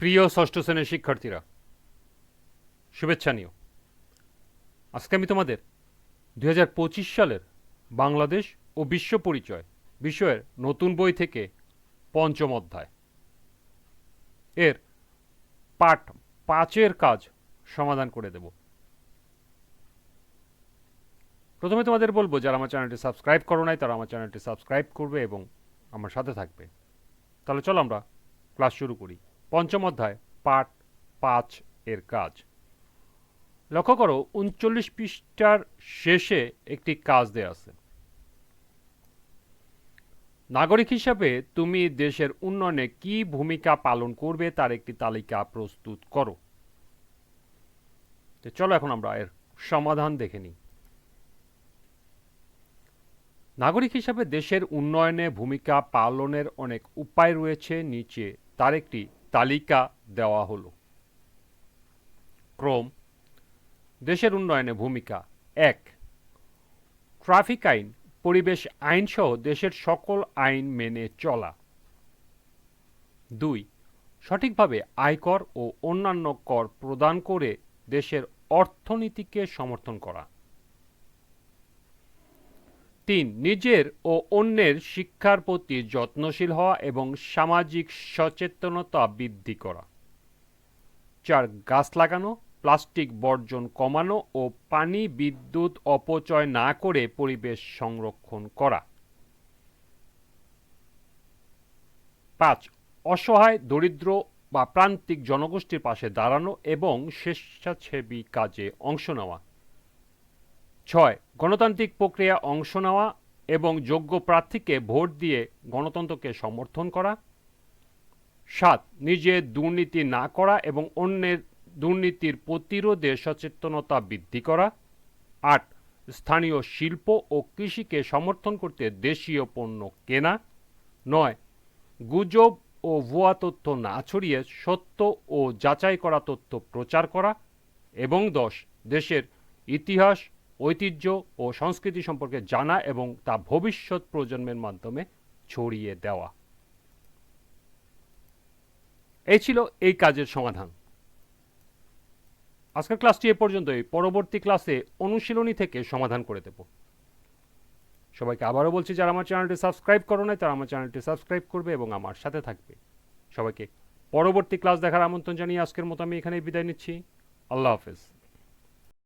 প্রিয় ষষ্ঠ শ্রেণির শিক্ষার্থীরা, শুভেচ্ছা নিও। আজকে আমি তোমাদের দু হাজার পঁচিশ সালের বাংলাদেশ ও বিশ্ব পরিচয় বিষয়ের নতুন বই থেকে পঞ্চম অধ্যায়। এর পাঠ পাঁচের কাজ সমাধান করে দেব। প্রথমে তোমাদের বলব, যারা আমার চ্যানেলটি সাবস্ক্রাইব করো নাই, তারা আমার চ্যানেলটি সাবস্ক্রাইব করবে এবং আমার সাথে থাকবে। তাহলে চলো আমরা ক্লাস শুরু করি। পঞ্চম অধ্যায়, পাঠ পাঁচ এর কাজ। লক্ষ্য করো, উনচল্লিশ পৃষ্ঠার শেষে একটি কাজ দেয়া আছে। নাগরিক হিসাবে তুমি দেশের উন্নয়নে কি ভূমিকা পালন করবে তার একটি তালিকা প্রস্তুত করো। তো চলো এখন আমরা এর সমাধান দেখে নিই। নাগরিক হিসাবে দেশের উন্নয়নে ভূমিকা পালনের অনেক উপায় রয়েছে, নিচে তার একটি তালিকা দেওয়া হলো। ক্রম, দেশের উন্নয়নে ভূমিকা, এক। ট্রাফিক আইন, পরিবেশ আইনসহ দেশের সকল আইন মেনে চলা। দুই। সঠিকভাবে আয়কর ও অন্যান্য কর প্রদান করে দেশের অর্থনীতিকে সমর্থন করা। তিন নিজের ও অন্যের শিক্ষার প্রতি যত্নশীল হওয়া এবং সামাজিক সচেতনতা বৃদ্ধি করা। চার, গাছ লাগানো, প্লাস্টিক বর্জন কমানো ও পানি, বিদ্যুৎ অপচয় না করে পরিবেশ সংরক্ষণ করা। পাঁচ, অসহায়, দরিদ্র বা প্রান্তিক জনগোষ্ঠীর পাশে দাঁড়ানো এবং স্বেচ্ছাসেবী কাজে অংশ নেওয়া। ছয়, গণতান্ত্রিক প্রক্রিয়া অংশ নেওয়া এবং যোগ্য প্রার্থীকে ভোট দিয়ে গণতন্ত্রকে সমর্থন করা। সাত, নিজে দুর্নীতি না করা এবং অন্যের দুর্নীতির প্রতিরোধে সচেতনতা বৃদ্ধি করা। আট, স্থানীয় শিল্প ও কৃষিকে সমর্থন করতে দেশীয় পণ্য কেনা। নয়, গুজব ও ভুয়া তথ্য না ছড়িয়ে সত্য ও যাচাই করা তথ্য প্রচার করা। এবং দশ, দেশের ইতিহাস ঐতিহ্য ও সংস্কৃতি সম্পর্কে জানা এবং তা ভবিষ্যৎ প্রজন্মের মাধ্যমে ছড়িয়ে দেওয়া। এই ছিল এই কাজের সমাধান। আজকের ক্লাসটি এ পর্যন্তই। পরবর্তী ক্লাসে অনুশীলনী থেকে সমাধান করে দেব। সবাইকে আবারও বলছি, যারা আমার চ্যানেলটি সাবস্ক্রাইব করো নাই, তারা আমার চ্যানেলটি সাবস্ক্রাইব করবে এবং আমার সাথে থাকবে। সবাইকে পরবর্তী ক্লাস দেখার আমন্ত্রণ জানিয়ে আজকের মতো আমি এখানেই বিদায় নিচ্ছি। আল্লাহ হাফেজ।